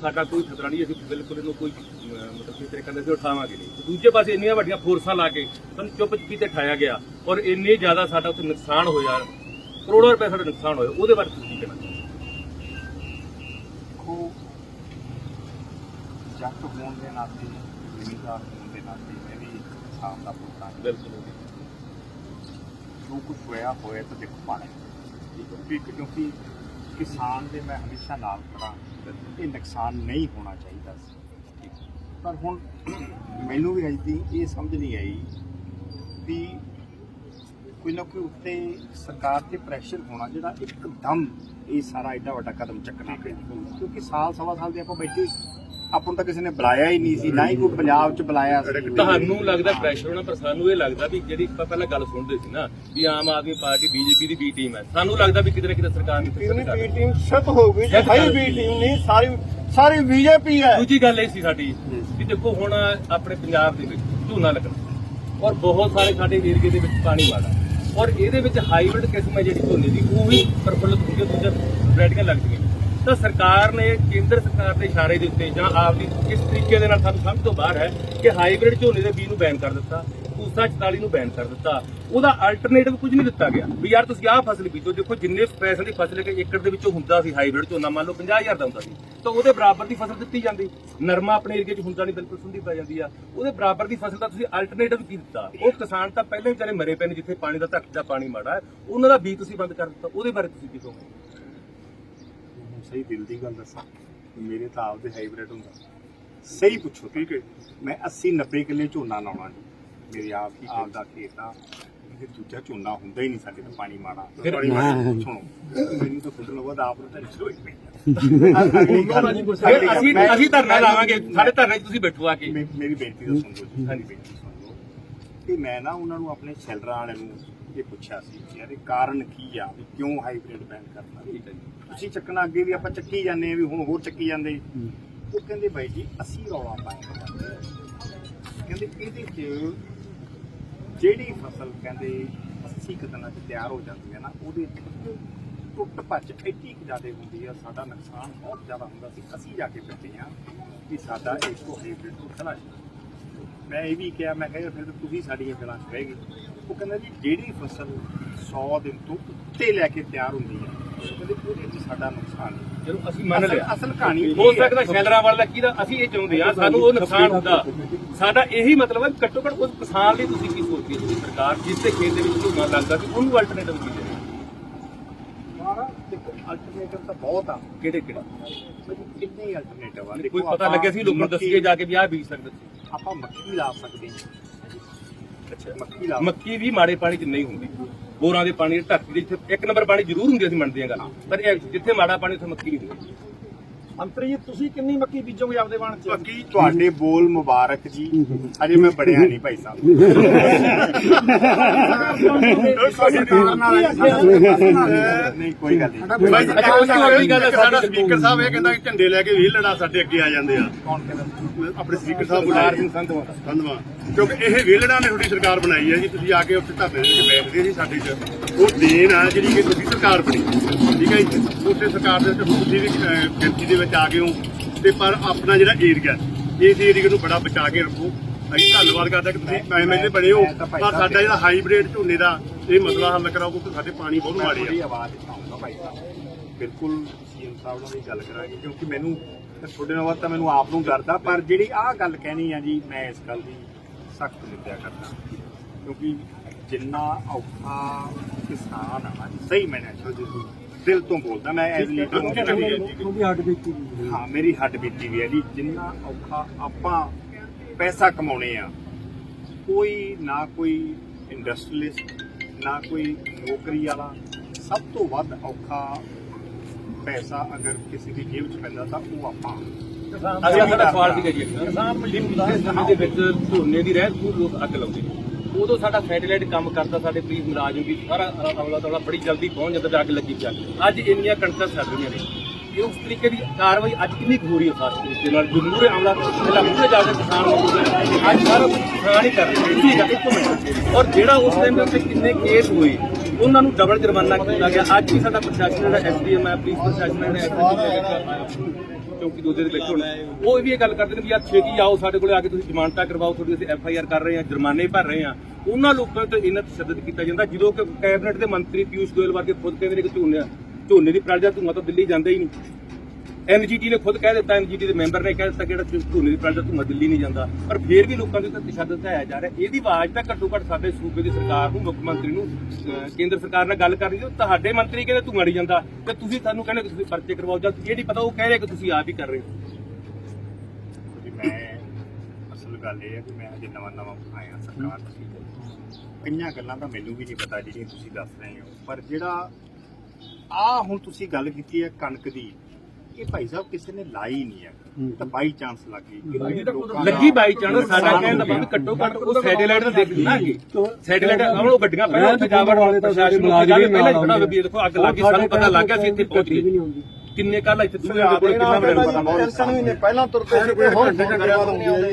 ਸਾਡਾ ਕੋਈ ਖਤਰਾ ਨਹੀਂ ਅਸੀਂ ਬਿਲਕੁਲ ਇਹਨੂੰ ਕੋਈ ਮਤਲਬ ਕਿਸੇ ਤਰੀਕੇ ਨਾਲ ਅਸੀਂ ਉਠਾਵਾਂਗੇ ਨਹੀਂ। ਦੂਜੇ ਪਾਸੇ ਇੰਨੀਆਂ ਵੱਡੀਆਂ ਫੋਰਸਾਂ ਲਾ ਕੇ ਸਾਨੂੰ ਚੁੱਪ ਚੁਪੀ ਤੇ ਠਾਇਆ ਗਿਆ ਔਰ ਇੰਨੇ ਜ਼ਿਆਦਾ ਸਾਡਾ ਉੱਥੇ ਨੁਕਸਾਨ ਹੋਇਆ ਕਰੋੜਾਂ ਰੁਪਏ ਸਾਡਾ ਨੁਕਸਾਨ ਹੋਇਆ ਉਹਦੇ ਬਾਰੇ ਤੁਸੀਂ ਕੀ ਕਹਿਣਾ ਚਾਹੁੰਦੇ ਦੇਖੋ ਜੱਟ ਹੋਣ ਦੇ ਨਾਤੇ ਜ਼ਿਮੀਂਦਾਰ ਹੋਣ ਦੇ ਨਾਤੇ ਮੈਂ ਵੀ ਕਿਸਾਨ ਦਾ ਪੁੱਤ ਹਾਂ। ਬਿਲਕੁਲ। ਜੋ ਕੁਝ ਹੋਇਆ ਹੋਇਆ ਤਾਂ ਦੇਖੋ ਪਾਣੇ ਕਿਉਂਕਿ ਕਿਉਂਕਿ ਕਿਸਾਨ ਦੇ ਮੈਂ ਹਮੇਸ਼ਾ ਨਾਲ ਖੜਾ ਇਹ ਨੁਕਸਾਨ ਨਹੀਂ ਹੋਣਾ ਚਾਹੀਦਾ ਸੀ। ਪਰ ਹੁਣ ਮੈਨੂੰ ਵੀ ਅਜੇ ਇਹ ਸਮਝ ਨਹੀਂ ਆਈ ਵੀ ਕੋਈ ਨਾ ਕੋਈ ਉੱਤੇ ਸਰਕਾਰ ਤੇ ਪ੍ਰੈਸ਼ਰ ਹੋਣਾ ਜਿਹੜਾ ਇੱਕਦਮ ਇਹ ਸਾਰਾ ਐਡਾ ਵੱਡਾ ਕਦਮ ਚੱਕਣਾ ਪਿਆ। ਕਿਉਂਕਿ ਸਾਲ ਸਵਾ ਸਾਲ ਦੇ ਆਪਾਂ ਬੈਠੇ ਆਪਾਂ ਤਾਂ ਕਿਸੇ ਨੇ ਬੁਲਾਇਆ ਹੀ ਨਹੀਂ ਸੀ ਨਾ ਹੀ ਕੋਈ ਪੰਜਾਬ 'ਚ ਬੁਲਾਇਆ ਸੀ। ਤੁਹਾਨੂੰ ਲੱਗਦਾ ਪ੍ਰੈਸ਼ਰ ਹੋਣਾ ਪਰ ਸਾਨੂੰ ਇਹ ਲੱਗਦਾ ਵੀ ਜਿਹੜੀ ਆਪਾਂ ਪਹਿਲਾਂ ਗੱਲ ਸੁਣਦੇ ਸੀ ਨਾ ਵੀ ਆਮ ਆਦਮੀ ਪਾਰਟੀ ਬੀਜੇਪੀ ਦੀ ਬੀ ਟੀਮ ਹੈ। ਸਾਨੂੰ ਲੱਗਦਾ ਵੀ ਕਿਤੇ ਨਾ ਕਿਤੇ ਸਰਕਾਰ ਨੇ ਬੀ ਟੀਮ ਸ਼ਤ ਹੋ ਗਈ ਕਰ ਬੀ। ਟੀਮ ਨਹੀਂ ਸਾਰੀ ਸਾਰੀ ਬੀਜੇਪੀ ਹੈ। ਦੂਜੀ ਗੱਲ ਇਹ ਸੀ ਸਾਡੀ ਵੀ ਦੇਖੋ ਹੁਣ ਆਪਣੇ ਪੰਜਾਬ ਦੇ ਵਿੱਚ ਝੋਨਾ ਲੱਗਣਾ ਔਰ ਬਹੁਤ ਸਾਰੇ ਸਾਡੇ ਏਰੀਏ ਦੇ ਵਿੱਚ ਪਾਣੀ ਵਾਲਾ ਔਰ ਇਹਦੇ ਵਿੱਚ ਹਾਈਬ੍ਰਿਡ ਕਿਸਮ ਹੈ ਜਿਹੜੀ ਝੋਨੇ ਦੀ ਉਹ ਵੀ ਪ੍ਰਫੁੱਲਤ ਹੁੰਦੀ ਹੈ ਦੂਜਾ ਵੈਰਾਈਟੀਆਂ ਲੱਗਦੀਆਂ। ਤਾਂ ਸਰਕਾਰ ਨੇ, ਕੇਂਦਰ ਸਰਕਾਰ ਦੇ ਇਸ਼ਾਰੇ ਦੇ ਉੱਤੇ ਜਾਂ ਆਪ ਦੀ ਕਿਸ ਤਰੀਕੇ ਦੇ ਨਾਲ ਸਾਨੂੰ ਸਮਝ ਤੋਂ ਬਾਹਰ ਹੈ ਕਿ ਹਾਈਬ੍ਰਿਡ ਝੋਨੇ ਦੇ ਬੀਜ ਨੂੰ ਬੈਨ ਕਰ ਦਿੱਤਾ ਪੂਸਾ 44 ਨੂੰ ਬੈਨ ਕਰ ਦਿੱਤਾ। ਉਹਦਾ ਅਲਟਰਨੇਟਿਵ ਕੁਝ ਨਹੀਂ ਦਿੱਤਾ ਗਿਆ। ਵੀ ਯਾਰ ਤੁਸੀਂ ਆਹ ਫਸਲ ਬੀਜੋ, ਦੇਖੋ ਜਿੰਨੇ ਪੈਸੇ ਦੀ ਫਸਲ ਇੱਕ ਏਕੜ ਦੇ ਵਿੱਚੋਂ ਹੁੰਦਾ ਸੀ ਹਾਈਬ੍ਰਿਡ ਝੋਨਾ, ਮੰਨ ਲਓ 50000 ਦਾ ਹੁੰਦਾ ਸੀ। ਤਾਂ ਉਹਦੇ ਬਰਾਬਰ ਦੀ ਫਸਲ ਦਿੱਤੀ ਜਾਂਦੀ। ਨਰਮਾ ਆਪਣੇ ਏਰੀਏ 'ਚ ਹੁੰਦਾ ਨਹੀਂ, ਬਿਲਕੁਲ ਸੁੰਡੀ ਪੈ ਜਾਂਦੀ ਆ। ਉਹਦੇ ਬਰਾਬਰ ਦੀ ਫਸਲ ਦਾ ਤੁਸੀਂ ਅਲਟਰਨੇਟਿਵ ਕੀ ਦਿੱਤਾ? ਉਹ ਕਿਸਾਨ ਤਾਂ ਪਹਿਲਾਂ ਹੀ ਵਿਚਾਰੇ ਮਰੇ ਪਏ ਨੇ, ਜਿੱਥੇ ਪਾਣੀ ਦਾ ਧਰਤੀ ਦਾ ਪਾਣੀ ਮਾੜਾ ਉਹਨਾਂ ਦਾ ਬੀਜ ਤੁਸੀਂ ਬੰਦ ਕਰ ਦਿੱਤਾ। ਉਹਦੇ ਬਾਰੇ ਤੁਸੀਂ ਕੀ ਕਹੋਗੇ? ਸਹੀ ਦਿਲ ਦੀ ਗੱਲ ਦੱਸਾਂ ਮੇਰੇ ਤਾਂ ਆਪਦੇ ਹਾਈਬ੍ਰਿਡ ਹੁੰਦਾ। ਸਹੀ ਪੁੱਛੋ ਠੀਕ ਹੈ? ਮੈਂ 80 90 ਕਿੱਲੇ ਝੋਨਾ ਲਾਉਣਾ ਜੀ। ਮੇਰੀ ਆਪ ਦੀ ਆਪ ਦਾ ਖੇਤ ਆ। ਇਹ ਦੂਜਾ ਝੋਨਾ ਹੁੰਦਾ ਹੀ ਨਹੀਂ ਸਾਡੇ ਤਾਂ ਪਾਣੀ ਮਾੜਾ। ਫਿਰ- ਪਾਣੀ ਮਾੜਾ ਸੁਣੋ ਮੈਨੂੰ ਤਾਂ ਖੁਦ ਬਾਅਦ ਆਪ ਨੂੰ ਹੋਈ ਆ। ਅਗਲੀ ਗੱਲ- ਫਿਰ ਅਸੀਂ ਅਸੀਂ ਧਰਨਾ ਲਾਵਾਂਗੇ। ਸਾਡੇ ਧਰਨੇ 'ਚ ਤੁਸੀਂ ਬੈਠੋ ਆ ਕੇ। ਮੇਰੀ ਬੇਨਤੀ ਦਾ ਸੁਣ ਲਓ ਜੀ ਹਾਂਜੀ ਬੇਨਤੀ ਸੁਣ ਲਓ। ਕਿ ਮੈਂ ਨਾ ਉਹਨਾਂ ਨੂੰ ਆਪਣੇ ਸ਼ੈਲਰਾਂ ਵਾਲਿਆਂ ਨੂੰ ਇਹ ਪੁੱਛਿਆ ਸੀ ਕਿ ਯਾਰ ਇਹ ਕਾਰਨ ਕੀ ਆ? ਵੀ ਕਿਉਂ ਹਾਈਬ੍ਰਿਡ ਬੈਨ ਕਰਨਾ ਠੀਕ ਹੈ ਜੀ। ਤੁਸੀਂ ਚੱਕਣਾ ਅੱਗੇ ਵੀ ਆਪਾਂ ਚੱਕੀ ਜਾਂਦੇ ਆ ਵੀ ਹੁਣ ਹੋਰ ਚੱਕੀ ਜਾਂਦੇ ਉਹ ਕਹਿੰਦੇ ਬਾਈ ਜੀ ਅਸੀਂ ਰੌਲਾ ਪਾਇਆ ਕਹਿੰਦੇ ਇਹਦੇ ਚ ਜਿਹੜੀ ਫਸਲ ਕਹਿੰਦੇ 80 ਕਦਨਾਂ ਚ ਤਿਆਰ ਹੋ ਜਾਂਦੀ ਹੈ ਨਾ ਉਹਦੇ ਚ ਟੁੱਟ ਭੱਜ ਐਡੀ ਕੁ ਜ਼ਿਆਦਾ ਹੁੰਦੀ ਆ ਸਾਡਾ ਨੁਕਸਾਨ ਬਹੁਤ ਜ਼ਿਆਦਾ ਹੁੰਦਾ ਸੀ। ਅਸੀਂ ਜਾ ਕੇ ਬੈਠੇ ਆ ਵੀ ਸਾਡਾ ਇੱਕੋ ਹਾਈਬ੍ਰਿਡ ਤੋਂ ਖੜਾ ਮੈਂ ਇਹ ਵੀ ਕਿਹਾ ਮੈਂ ਕਿਹਾ ਫਿਰ ਤਾਂ ਤੁਸੀਂ ਸਾਡੀਆਂ ਗੱਲਾਂ ਗਏ ਉਹ ਕਹਿੰਦਾ ਜੀ ਜਿਹੜੀ ਫਸਲ 100 ਦਿਨ ਤੋਂ ਉੱਤੇ ਲੈ ਕੇ ਤਿਆਰ ਹੁੰਦੀ ਹੈ ਕਹਿੰਦੇ ਉਹਦੇ ਵਿੱਚ ਸਾਡਾ ਨੁਕਸਾਨ ਨਹੀਂ ਚਲੋ ਅਸੀਂ ਮੰਨ ਅਸਲ- ਲਿਆ। ਅਸਲ ਕਹਾਣੀ ਹੋ ਇਹ ਹੈ। ਸਕਦਾ ਸ਼ੈਲਰਾਂ ਵਾਲਾ ਕੀ ਦਾ ਅਸੀਂ ਇਹ ਚਾਹੁੰਦੇ ਆ ਸਾਨੂੰ ਉਹ ਨੁਕਸਾਨ ਹੁੰਦਾ। ਸਾਡਾ ਇਹੀ ਮਤਲਬ ਹੈ ਘੱਟੋ ਘੱਟ ਉਸ ਕਿਸਾਨ ਲਈ ਤੁਸੀਂ ਕੀ ਸੋਚਦੇ ਹੋ? ਤੁਸੀਂ ਸਰਕਾਰ ਜਿਸ ਦੇ ਖੇਤ ਦੇ ਵਿੱਚ ਝੋਨਾ ਲੱਗਦਾ ਸੀ ਉਹਨੂੰ ਅਲਟਰਨੇਟਿਵ ਕੀ ਦੇ ਮਾਰਾ ਦੇਖੋ ਅਲਟਰਨੇਟਿਵ ਤਾਂ ਬਹੁਤ ਆ। ਕਿਹੜੇ ਕਿਹੜੇ? ਕਿੰਨੇ ਹੀ ਅਲਟਰਨੇਟਿਵ ਆ। ਕੋਈ ਦੇਖੋ ਪਤਾ ਆਪਾਂ ਲੱਗਿਆ ਸੀ ਲੋਕਾਂ ਨੂੰ ਮੱਕੀ- ਦੱਸੀਏ ਜਾ ਕੇ ਵੀ ਆਹ ਬੀਜ ਸਕਦੇ ਸੀ। ਆਪਾਂ ਮੱਕੀ ਲਾ ਸਕਦੇ ਹਾਂ। ਅੱਛਾ। ਮੱਕੀ ਲਾ ਮੱਕੀ ਵੀ ਮਾੜੇ ਪਾਣੀ 'ਚ ਨਹੀਂ ਹੁੰਦੀ। ਬੋਰਾਂ ਦੇ ਪਾਣੀ ਧਰਤੀ ਦੇ ਜਿੱਥੇ ਇੱਕ ਨੰਬਰ ਪਾਣੀ ਜ਼ਰੂਰ ਹੁੰਦੀ ਅਸੀਂ ਮੰਨਦੇ ਹਾਂ ਗੱਲ। ਪਰ ਇਹ ਜਿੱਥੇ ਮਾੜਾ ਪਾਣੀ ਉੱਥੇ ਮੱਕੀ ਨਹੀਂ ਹੁੰਦੀ ਮੰਤਰੀ ਜੀ ਤੁਸੀਂ ਕਿੰਨੀ ਮੱਕੀ ਬੀਜੋਗੇ ਆਪਦੇ ਵਣ ਚ? ਮੱਕੀ ਤੁਹਾਡੇ ਬੋਲ ਮੁਬਾਰਕ ਜੀ। ਅਜੇ ਮੈਂ ਬੜਿਆ ਨਹੀਂ ਭਾਈ ਸਾਹਿਬ। ਨਹੀਂ ਕੋਈ ਗੱਲ ਨਹੀਂ। ਗੱਲ ਸਾਡਾ ਸਪੀਕਰ ਸਾਹਿਬ ਇਹ ਕਹਿੰਦਾ ਕਿ ਝੰਡੇ ਲੈ ਕੇ ਵੀ ਲੜਾ ਸਾਡੇ ਅੱਗੇ ਆ ਜਾਂਦੇ ਆ। ਕੌਣ ਕਹਿੰਦਾ? ਆਪਣੇ ਸਪੀਕਰ ਸਾਹਿਬ ਬੁਲਾਏ। ਸਿੰਘ ਸੰਧਵਾ। ਧੰਨਵਾਦ ਕਿਉਂਕਿ ਇਹ ਵੇਲੜਾ ਨੇ ਤੁਹਾਡੀ ਸਰਕਾਰ ਬਣਾਈ ਹੈ ਜੀ ਤੁਸੀਂ ਆ ਕੇ ਉੱਥੇ ਧਰਨੇ ਦੇ ਵਿੱਚ ਬੈਠਦੇ ਸੀ ਸਾਡੇ 'ਚ। ਉਹ ਦੇਣ ਆ ਜਿਹੜੀ ਕਿ ਤੁਹਾਡੀ ਸਰਕਾਰ ਬਣੀ। ਠੀਕ ਹੈ ਜੀ? ਉਸੇ ਸਰਕਾਰ ਦੇ ਵਿੱਚ ਤੁਸੀਂ ਵੀ ਗਿਣਤੀ ਦੇ ਵਿੱਚ ਆ ਗਏ ਹੋ। ਤੇ ਪਰ ਆਪਣਾ ਜਿਹੜਾ ਏਰੀਆ ਇਸ ਏਰੀਆ ਨੂੰ ਬੜਾ ਬਚਾ ਕੇ ਰੱਖੋ। ਅਸੀਂ ਧੰਨਵਾਦ ਕਰਦੇ ਕਿ ਤੁਸੀਂ ਐਮਐਲਏ ਬਣੇ ਹੋ। ਪਰ ਸਾਡਾ ਜਿਹੜਾ ਹਾਈਬ੍ਰਿਡ ਝੋਨੇ ਦਾ ਇਹ ਮਸਲਾ ਹੱਲ ਕਰਾਓ ਕਿਉਂਕਿ ਸਾਡੇ ਪਾਣੀ ਬਹੁਤ ਮਾੜੇ ਆ। ਬਿਲਕੁਲ ਸੀਐਮ ਸਾਹਿਬ ਨਾਲ ਵੀ ਗੱਲ ਕਰਾਂਗੇ ਕਿਉਂਕਿ ਮੈਨੂੰ ਤੁਹਾਡੇ ਨਾਲ ਤਾਂ ਮੈਨੂੰ ਆਪ ਨੂੰ ਡਰਦਾ ਪਰ ਜਿਹੜੀ ਆਹ ਗੱਲ ਕਹਿਣੀ ਆ ਜੀ ਮੈਂ ਇਸ ਗੱਲ ਦੀ ਸਖਤ ਨਿੰਦਿਆ ਕਰਦਾ ਕਿਉਂਕਿ ਜਿੰਨਾ ਔਖਾ ਕਿਸਾਨ ਆ ਨਾ ਜੀ, ਸਹੀ ਮੈਨੇ ਦਿਲ ਤੋਂ ਬੋਲਦਾ ਮੈਂ ਐਜ਼ ਲੀਡਰ ਉਹਦੀ ਹੱਡ ਬੀਤੀ ਹਾਂ ਮੇਰੀ ਹੱਡ ਬੀਤੀ ਵੀ ਹੈ ਜੀ। ਜਿੰਨਾ ਔਖਾ ਆਪਾਂ ਪੈਸਾ ਕਮਾਉਣੇ ਆ ਕੋਈ ਨਾ ਕੋਈ ਇੰਡਸਟਰੀਲਿਸਟ ਨਾ ਕੋਈ ਨੌਕਰੀ ਵਾਲਾ ਸਭ ਤੋਂ ਵੱਧ ਔਖਾ ਪੈਸਾ ਅਗਰ ਕਿਸੇ ਦੀ ਜੇਬ 'ਚ ਪੈਂਦਾ ਤਾਂ ਉਹ ਆਪਾਂ ਅਗਲਾ ਸਾਡਾ ਸਵਾਲ ਸੀਗਾ ਜੀ ਇੱਕ ਕਿਸਾਨ ਪਿਛਲੇ ਸਮੇਂ ਦੇ ਵਿੱਚ ਝੋਨੇ ਦੀ ਰਹਿਤ ਨੂੰ ਲੋਕ ਅੱਗ ਲਾਉਂਦੇ ਨੇ ਉਦੋਂ ਸਾਡਾ ਸੈਟੇਲਾਈਟ ਕੰਮ ਕਰਦਾ ਸਾਡੇ ਪੁਲਿਸ ਮੁਲਾਜ਼ਮ ਵੀ ਸਾਰਾ ਅਮਲਾ ਤੌਲਾ ਬੜੀ ਜਲਦੀ ਪਹੁੰਚ ਜਾਂਦਾ ਤੇ ਅੱਗ ਲੱਗੀ ਪਿਆ ਅੱਜ ਇੰਨੀਆਂ ਕਣਕਾਂ ਸੜ ਰਹੀਆਂ ਨੇ। ਇਹ ਉਸ ਤਰੀਕੇ ਦੀ ਕਾਰਵਾਈ ਅੱਜ ਕਿੰਨੀ ਹੋ ਰਹੀ ਹੈ ਖਾਸ ਤਰੀਕੇ ਨਾਲ ਜਮਹੂਰ ਅਮਲਾ ਪਹਿਲਾਂ ਮੂਹਰੇ ਜਾ ਕੇ ਕਿਸਾਨ ਨੂੰ ਅੱਜ ਸਾਰਾ ਕਿਸਾਨ ਹੀ ਕਰ ਰਹੇ ਠੀਕ ਹੈ ਇੱਕ ਮਿੰਟ ਔਰ ਜਿਹੜਾ ਉਸ ਟਾਈਮ ਦੇ ਉੱਤੇ ਕਿੰਨੇ ਕੇਸ ਹੋਏ ਉਹਨਾਂ ਨੂੰ ਡਬਲ ਜੁਰਮਾਨਾ ਕੀਤਾ ਗਿਆ। ਅੱਜ ਵੀ ਸਾਡਾ ਪ੍ਰਸ਼ਾਸਨ ਜਿਹੜਾ ਐਸਡੀਐਮ ਹੈ ਪੁਲਿਸ ਪ੍ਰਸ਼ਾਸਨ ਜਿਹੜਾ SDM ਹੈ, ਚੌਂਕੀ ਦੇ ਵਿੱਚ ਹੁਣ ਉਹ ਵੀ ਇਹ ਗੱਲ ਕਰਦੇ ਨੇ ਵੀ ਯਾਰ ਛੇਤੀ ਆਓ ਸਾਡੇ ਕੋਲੇ ਆ ਕੇ ਤੁਸੀਂ ਜ਼ਮਾਨਤਾਂ ਕਰਵਾਓ ਤੁਹਾਡੀ ਅਸੀਂ ਐਫ ਆਈ ਆਰ ਕਰ ਰਹੇ ਹਾਂ ਜੁਰਮਾਨੇ ਭਰ ਰਹੇ ਹਾਂ। ਉਹਨਾਂ ਲੋਕਾਂ ਤੇ ਇਹਨਾਂ ਤਸ਼ੱਦਦ ਕੀਤਾ ਜਾਂਦਾ ਜਦੋਂ ਕਿ ਕੈਬਨਿਟ ਦੇ ਮੰਤਰੀ ਪਿਊਸ਼ ਗੋਇਲ ਵਰਗੇ ਖੁਦ ਕਹਿੰਦੇ ਨੇ ਕਿ ਝੋਨੇ ਝੋਨੇ ਦੀ ਪ੍ਰਜਾ ਧੂਆਂ ਤਾਂ ਦਿੱਲੀ ਜਾਂਦਾ ਹੀ ਨਹੀਂ। ਐਨਜੀਟੀ ਨੇ ਖੁਦ ਕਹਿ ਦਿੱਤਾ, ਐਨਜੀਟੀ ਦੇ ਮੈਂਬਰ ਨੇ ਕਹਿ ਦਿੱਤਾ ਕਿ ਜਿਹੜਾ ਝੋਨੇ ਦੀ ਪ੍ਰਜਾ ਧੂਆਂ ਦਿੱਲੀ ਨਹੀਂ ਜਾਂਦਾ। ਪਰ ਫੇਰ ਵੀ ਲੋਕਾਂ ਦੇ ਉੱਤੇ ਤਸ਼ੱਦਦ ਢਾਇਆ ਜਾ ਰਿਹਾ। ਇਹਦੀ ਆਵਾਜ਼ ਤਾਂ ਘੱਟੋ ਘੱਟ ਸਾਡੇ ਸੂਬੇ ਦੀ ਸਰਕਾਰ ਨੂੰ, ਮੁੱਖ ਮੰਤਰੀ ਨੂੰ ਕੇਂਦਰ ਸਰਕਾਰ ਨਾਲ ਗੱਲ ਕਰ ਰਹੀ ਤੁਹਾਡੇ ਮੰਤਰੀ ਕਹਿੰਦੇ ਧੂਆਂ ਨਹੀਂ ਜਾਂਦਾ। ਤੇ ਤੁਸੀਂ ਸਾਨੂੰ ਕਹਿੰਦੇ ਤੁਸੀਂ ਪਰਚੇ ਕਰਵਾਓ। ਜਦ ਇਹ ਨਹੀਂ ਪਤਾ, ਉਹ ਕਹਿ ਰਹੇ ਕਿ ਤੁਸੀਂ ਆਪ ਹੀ ਕਰ ਰਹੇ ਹੋ। ਕਿ ਮੈਂ ਅਸਲ ਗੱਲ ਇਹ ਹੈ ਕਿ ਮੈਂ ਅਜੇ ਨਵਾਂ ਨਵਾਂ ਆਇਆ ਸਰਕਾਰ ਕਈਆਂ ਗੱਲਾਂ ਤਾਂ ਮੈਨੂੰ ਵੀ ਨਹੀਂ ਪਤਾ ਜਿਹੜੀਆਂ ਤੁਸੀਂ ਦੱਸ ਰਹੇ ਹੋ। ਪਰ ਜਿਹੜਾ ਆ ਹੁਣ ਤੁਸੀਂ ਗੱਲ ਕੀਤੀ ਹੈ ਕਣਕ ਦੀ ਇਹ ਭਾਈ ਸਾਹਿਬ ਕਿਸੇ ਨੇ ਲਾਈ ਨਹੀਂ ਹੈ ਇਹ ਤਾਂ ਬਾਈ ਚਾਂਸ ਲੱਗੀ ਕਿ ਦਾ- ਲੱਗੀ ਬਾਈ ਚਾਂਸ ਸਾਡਾ ਕਹਿਣ ਦਾ ਬੰਦ ਘੱਟੋ ਘੱਟ ਉਹ ਸੈਟੇਲਾਈਟ ਤਾਂ ਦੇਖ ਨਾ ਅੱਗੇ ਸੈਟੇਲਾਈਟ ਆਉਣ ਉਹ ਗੱਡੀਆਂ ਪਹਿਲਾਂ ਪ੍ਰਸ਼ਾਸਨ ਨੂੰ ਜਾ ਕੇ ਪਹਿਲਾਂ ਹੀ ਵੀ ਇਹ ਦੇਖੋ ਅੱਗ ਲੱਗ ਗਈ ਸਾਨੂੰ ਪਤਾ ਲੱਗ ਗਿਆ ਸੀ ਇੱਥੇ ਪਹੁੰਚ ਗਏ ਕਿੰਨੇ ਕੱਲ ਇੱਥੇ ਦੇ ਕੋਲ ਕਿੰਨਾ ਬੜਾ ਪਤਾ ਟੈਨਸ਼ਨ ਵੀ ਨਹੀਂ ਪਹਿਲਾਂ ਤੁਰਦੇ ਸੀ ਤੇ ਹੁਣ ਫੋਨ ਕਰਿਆ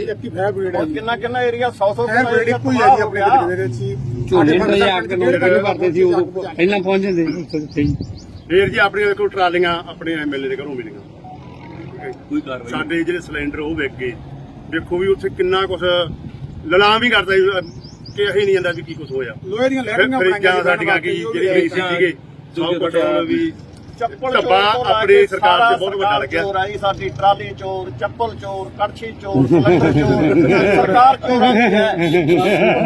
ਇੱਕ ਹੀ ਫਾਇਰ ਬ੍ਰਿਗੇਡ ਹੁਣ ਕਿੰਨਾ ਕਿੰਨਾ ਏਰੀਆ 100 100 ਫਾਇਰ ਬ੍ਰਿਗੇਡ ਇੱਕੋ ਹੀ ਹੈ ਜੀ ਆਪਣੇ ਦੇ ਵਿੱਚ ਹੀ ਤੋਂ ਜਾ ਕੇ ਨੋਟ ਕਰਦੇ ਸੀ ਉਦੋਂ ਪਹਿਲਾਂ ਪਹੁੰਚ ਜਾਂਦੇ ਸੀ ਉੱਥੇ ਹੀ ਫੇਰ ਜੀ ਆਪਣੇ ਦੇਖੋ ਟਰਾਲੀਆਂ ਆਪਣੇ ਐਮਐਲਏ ਦੇ ਘਰੋਂ ਮਿਲੀਆਂ। ਕੋਈ ਕਾਰਵਾਈ ਸਾਡੇ ਜਿਹੜੇ ਸਿਲੰਡਰ ਉਹ ਵਿਕ ਗਏ। ਵੇਖੋ ਵੀ ਉੱਥੇ ਕਿੰਨਾ ਕੁਝ ਲਲਾਮ ਵੀ ਕਰਦਾ ਸੀ ਕਿ ਅਸੀਂ ਨਹੀਂ ਜਾਂਦਾ ਵੀ ਕੀ ਕੁਝ ਹੋਇਆ। ਲੋਹੇ ਦੀਆਂ ਫਰਿੱਜਾਂ ਸਾਡੀਆਂ ਕੀ ਜਿਹੜੇ ਸੀਗੇ ਸਭ ਕੁਝ ਵੀ ਚੱਪਲ ਧੱਬਾ ਆਪਣੀ ਸਰਕਾਰ ਤੇ ਬਹੁਤ ਵੱਡਾ ਲੱਗਿਆ। ਚੋਰ ਆਈ ਸਾਡੀ ਟਰਾਲੀ ਚੋਰ ਚੱਪਲ ਚੋਰ ਕੜਛੀ ਚੋਰ ਸਿਲੰਡਰ ਚੋਰ ਸਰਕਾਰ ਚੋਰਾਂ ਹੈ।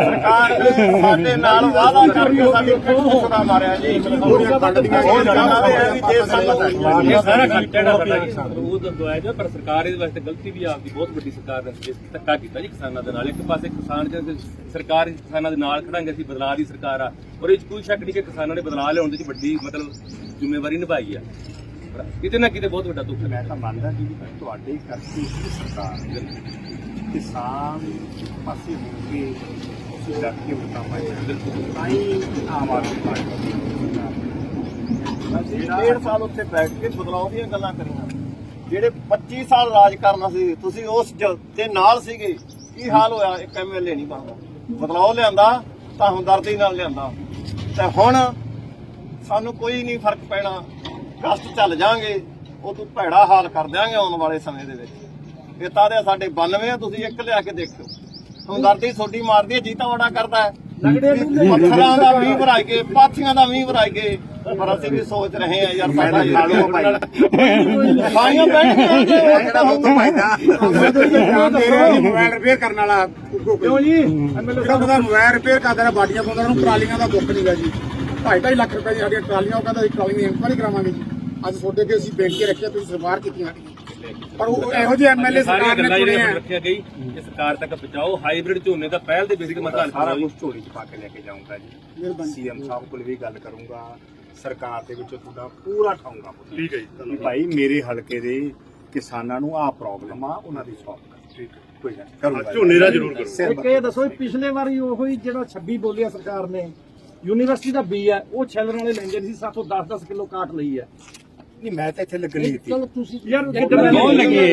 ਸਰਕਾਰ ਨੇ ਸਾਡੇ ਨਾਲ ਵਾਅਦਾ ਕਰਕੇ ਮਾਰਿਆ ਜੀ। ਵੀ ਜੇ ਸਾਨੂੰ ਇਹ ਸਾਰਾ ਕੰਟੈਂਟ ਪਤਾ ਜੀ ਸਾਨੂੰ ਉਹ ਦਵਾਇਆ ਜਾ ਪਰ ਸਰਕਾਰ ਇਹਦੇ ਵਾਸਤੇ ਗਲਤੀ ਵੀ ਆਪਦੀ ਬਹੁਤ ਵੱਡੀ ਸਰਕਾਰ ਨੇ ਜਿਸ ਧੱਕਾ ਕੀਤਾ ਜੀ ਕਿਸਾਨਾਂ ਦੇ ਨਾਲ। ਇੱਕ ਪਾਸੇ ਕਿਸਾਨ ਜਿਹੜੇ ਸਰਕਾਰ ਕਿਸਾਨਾਂ ਦੇ ਨਾਲ ਖੜਾਂਗੇ ਅਸੀਂ ਬਦਲਾਅ ਦੀ ਸਰਕਾਰ ਆ। ਔਰ ਇਹ ਕੋਈ ਸ਼ੱਕ ਨਹੀਂ ਕਿ ਕਿਸਾਨਾਂ ਨੇ ਬਦਲਾਅ ਲਿਆਉਣ ਦੇ ਵਿੱਚ ਵੱਡੀ ਮਤਲਬ ਜ਼ਿੰਮੇਵਾਰੀ ਨਿਭਾਈ ਆ। ਪਰ ਕਿਤੇ ਨਾ ਕਿਤੇ ਬਹੁਤ ਵੱਡਾ ਦੁੱਖ ਮੈਂ ਤਾਂ ਮੰਨਦਾ ਜੀ ਵੀ ਤੁਹਾਡੇ ਕਰਕੇ ਹੀ ਸਰਕਾਰ ਕਿਸਾਨ ਪਾਸੇ ਹੋ ਕੇ ਤੁਸੀਂ ਡਟ ਕੇ ਵੋਟਾਂ ਪਾਈਆਂ ਤਾਂ ਹੀ ਆਮ ਆਦਮੀ ਪਾਰਟੀ ਅਸੀਂ ਡੇਢ ਸਾਲ ਉੱਥੇ ਬੈਠ ਕੇ ਬਦਲਾਅ ਦੀਆਂ ਗੱਲਾਂ ਕਰੀਆਂ। ਜਿਹੜੇ 25 ਸਾਲ ਰਾਜ ਕਰਨਾ ਸੀ, ਤੁਸੀਂ ਉਸ ਜ- ਦੇ ਨਾਲ ਸੀਗੇ। ਕੀ ਹਾਲ ਹੋਇਆ? ਇੱਕ ਐਮਐਲਏ ਨਹੀਂ ਬਣਦਾ। ਬਦਲਾਅ ਲਿਆਂਦਾ ਤਾਂ ਹਮਦਰਦੀ ਨਾਲ ਲਿਆਂਦਾ। ਤੇ ਹੁਣ ਸਾਨੂੰ ਕੋਈ ਨਹੀਂ ਫ਼ਰਕ ਪੈਣਾ। ਕਸ਼ਟ ਚੱਲ ਜਾਾਂਗੇ ਉਹ ਤੋਂ ਭੈੜਾ ਹਾਲ ਕਰ ਦਿਆਂਗੇ ਆਉਣ ਵਾਲੇ ਸਮੇਂ ਦੇ ਵਿੱਚ। ਇਹ ਤਾਂ ਦੇ ਸਾਡੇ 92 ਆ ਤੁਸੀਂ ਇੱਕ ਲਿਆ ਕੇ ਦੇਖਿਓ। ਹਮਦਰਦੀ ਤੁਹਾਡੀ ਮਾਰਦੀ ਹੈ ਜੀਤਾ ਵੜਾ ਕਰਦਾ ਹੈ। ਪੱਥਰਾਂ ਦਾ ਮੀਂਹ ਭਰਾਈ ਕੇ ਪਾਥੀਆਂ ਦਾ ਮੀਂਹ ਭਰਾਈ ਕੇ ਪਰ ਅਸੀਂ ਵੀ ਸੋਚ ਰਹੇ ਆ ਯਾਰ ਸਾਡਾ ਨਾਲੋਂ ਭਾਈ। ਸਾਈਆਂ ਬੈਠੀਆਂ ਜਿਹੜਾ ਮੁੱਖ ਫਾਇਦਾ ਮੋਬਾਈਲ ਰਿਪੇਅਰ ਕਰਨ ਵਾਲਾ। ਕਿਉਂ ਜੀ? ਜਿਹੜਾ ਬੰਦਾ ਮੋਬਾਈਲ ਰਿਪੇਅਰ ਕਰਦਾ ਹੈ ਬਾਡੀਆਂ ਪਾਉਂਦਾ ਉਹਨੂੰ ਟਰਾਲੀਆਂ ਦਾ ਬੁੱਕ ਨਹੀਂਗਾ ਜੀ। 2.5 ਲੱਖ ਰੁਪਏ ਦੀ ਸਾਡੀਆਂ ਟਰਾਲੀਆਂ ਉਹ ਕਹਿੰਦਾ ਅਸੀਂ ਟਰਾਲੀ ਦੀ ਇਨਕੁਆਇਰੀ ਕਰਾਵਾਂਗੇ ਜੀ। ਅੱਜ ਤੁਹਾਡੇ ਅੱਗੇ ਅਸੀਂ ਬੇਨਤੀ ਰੱਖਿਆ ਤੁਸੀਂ ਸਰਕਾਰ ਕੀਤੀਆਂ ਪਰ ਉਹ ਇਹੋ ਜਿਹੇ ਐਮਐਲਏ ਸਰਕਾਰ ਨੇ ਚੁਣੇ ਆ ਰੱਖਿਆ ਗਈ ਇਹ ਸਰਕਾਰ ਤੱਕ ਪਹੁੰਚਾਓ। ਹਾਈਬ੍ਰਿਡ ਝੋਨੇ ਦਾ ਪਹਿਲ ਦੇ ਬੇਸਿਕ ਮਸਲਾ ਹੱਲ ਸਾਰਾ ਕੁਝ ਝੋਲੀ 'ਚ ਪਾ ਕੇ ਲੈ ਕੇ ਜਾਊਂਗਾ ਜੀ। ਸੀਐਮ ਸਾਹਿਬ ਕੋਲ ਵੀ ਗੱਲ ਕਰੂੰਗਾ ਸਰਕਾਰ ਦੇ ਵਿੱਚ ਤੁਹਾਡਾ ਪੂਰਾ ਠਾਉਂਗਾ ਠੀਕ ਹੈ ਜੀ ਭਾਈ ਮੇਰੇ ਹਲਕੇ ਦੇ ਕਿਸਾਨਾਂ ਨੂੰ ਆਹ ਪ੍ਰੋਬਲਮ ਆ ਉਹਨਾਂ ਦੀ ਸੌਲਵ ਕਰ। ਠੀਕ ਹੈ। ਕੋਈ ਗੱਲ ਨੀ, ਕਰੂੰਗਾ ਝੋਨੇ ਦਾ ਜ਼ਰੂਰ ਕਰੋ। ਸਿਰ ਇੱਕ ਇਹ ਦੱਸੋ ਪਿਛਲੇ ਵਾਰੀ ਉਹੋ ਜਿਹੜਾ 26 ਬੋਲਿਆ ਸਰਕਾਰ ਨੇ ਯੂਨੀਵਰਸਿਟੀ ਦਾ ਬੀ ਹੈ ਉਹ ਛੈਲਣ ਵਾਲੇ ਲੈਂਦੇ ਸੀ ਸਾਥੋਂ 10-10 ਕਿਲੋ ਕਾਟ ਲਈ ਹੈ। ਨਹੀਂ ਮੈਂ ਤਾਂ ਇੱਥੇ ਲੱਗਣ ਦਿੱਤੀ ਚਲੋ ਤੁਸੀਂ ਯਾਰ ਬਹੁਤ ਲੱਗੇ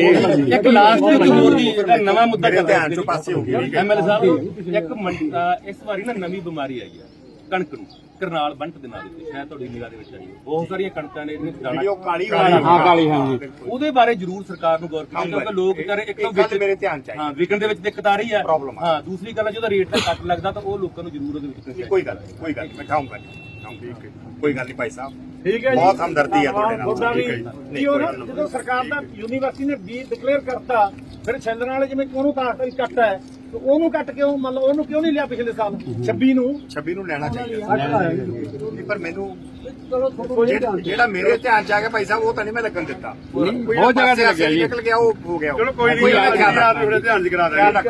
ਇੱਕ ਲਾਸਟ ਇੱਕ ਹੋਰ ਦੀ ਨਵਾਂ ਮੁੱਦਾ ਧਿਆਨ ਚੋਂ ਪਾਸੇ ਹੋ ਗਿਆ। ਐਮਐਲ ਸਾਹਿਬ ਇੱਕ ਇਸ ਵਾਰੀ ਨਾ ਨਵੀਂ ਬਿਮਾਰੀ ਆਈ ਆ ਕਣਕ ਨੂੰ ਕਰਨਾਲ ਬੰਟ ਦੇ ਨਾਂ ਦੇ ਉੱਤੇ ਸ਼ਾਇਦ ਤੁਹਾਡੀ ਨਿਗਾਹ ਦੇ ਵਿੱਚ ਆਈ ਹੈ। ਬਹੁਤ ਸਾਰੀਆਂ ਕਣਕਾਂ ਨੇ ਇਹਨੂੰ ਵੀਡੀਓ ਜਾਣਾ ਕਾਲੀ ਹਾਂ, ਕਾਲੀ, ਹਾਂ ਜੀ। ਉਹਦੇ ਬਾਰੇ ਜ਼ਰੂਰ ਸਰਕਾਰ ਨੂੰ ਗੌਰ ਕਰਨੀ ਕਿਉਂਕਿ ਲੋਕ ਵਿਚਾਰੇ ਇੱਕ ਤਾਂ ਗੱਲ ਵਿੱਚ ਮੇਰੇ ਧਿਆਨ ਚ ਆਈ। ਹਾਂ ਵਿਕਣ ਦੇ ਵਿੱਚ ਦਿੱਕਤ ਆ ਰਹੀ ਹੈ Problem ਆ। ਹਾਂ ਦੂਸਰੀ ਗੱਲ ਹੈ ਜਿਹਦਾ ਰੇਟ ਤਾਂ ਘੱਟ ਲੱਗਦਾ ਤਾਂ ਉਹ ਲੋਕਾਂ ਨੂੰ ਜ਼ਰੂਰ ਉਹਦੇ ਵਿੱਚ ਨਹੀਂ, ਕੋਈ ਗੱਲ ਨੀ, ਕੋਈ ਗੱਲ ਨੀ, ਮੈਂ ਖਾਊਂਗਾ ਜੀ ਖਾਊਂਗਾ। ਕੋਈ ਗੱਲ ਨਹੀਂ ਭਾਈ ਸਾਹਿਬ ਠੀਕ ਹੈ ਜੀ ਬਹੁਤ ਹਮਦਰਦੀ ਆ ਤੁਹਾਡੇ ਨਾਲ। ਤੁਹਾਡਾ ਵੀ ਠੀਕ ਹੈ ਜੀ। ਨਹੀਂ ਉਹ ਨਾ ਜਦੋਂ ਸਰਕਾਰ ਦਾ ਯੂਨੀਵਰਸਿਟੀ ਨੇ ਬੀ ਡਿਕਲੇਅਰ ਕਰਤਾ ਫਿਰ ਛੱਲਣ ਵਾਲੇ ਜਿਵੇਂ ਉਹਨੂੰ ਕਾਟ ਕੱਟਾ ਹੈ ਤੇ ਉਹਨੂੰ ਕੱਟ ਕੇ ਉਹ ਮਤਲਬ ਉਹਨੂੰ ਕਿਉਂ ਨਹੀਂ ਲਿਆ ਪਿਛਲੇ ਸਾਲ? 26 ਨੂੰ। 26 ਨੂੰ ਲੈਣਾ ਚਾਹੀਦਾ। ਨਹੀਂ, ਪਰ ਮੈਨੂੰ ਜਿਹੜਾ ਜਿਹੜਾ ਮੇਰੇ ਧਿਆਨ ਚ ਆ ਗਿਆ ਭਾਈ ਸਾਹਿਬ ਉਹ ਤਾਂ ਨਹੀਂ ਮੈਂ ਲੱਗਣ ਦਿੱਤਾ। ਬਹੁਤ ਜਗ੍ਹਾ ਤੇ ਲੱਗਿਆ ਜੀ। ਨਿਕਲ ਗਿਆ ਉਹ ਹੋ ਗਿਆ। ਚਲੋ ਕੋਈ ਨਹੀਂ ਧਿਆਨ ਚ ਕਰਾ ਦਾਂਗੇ।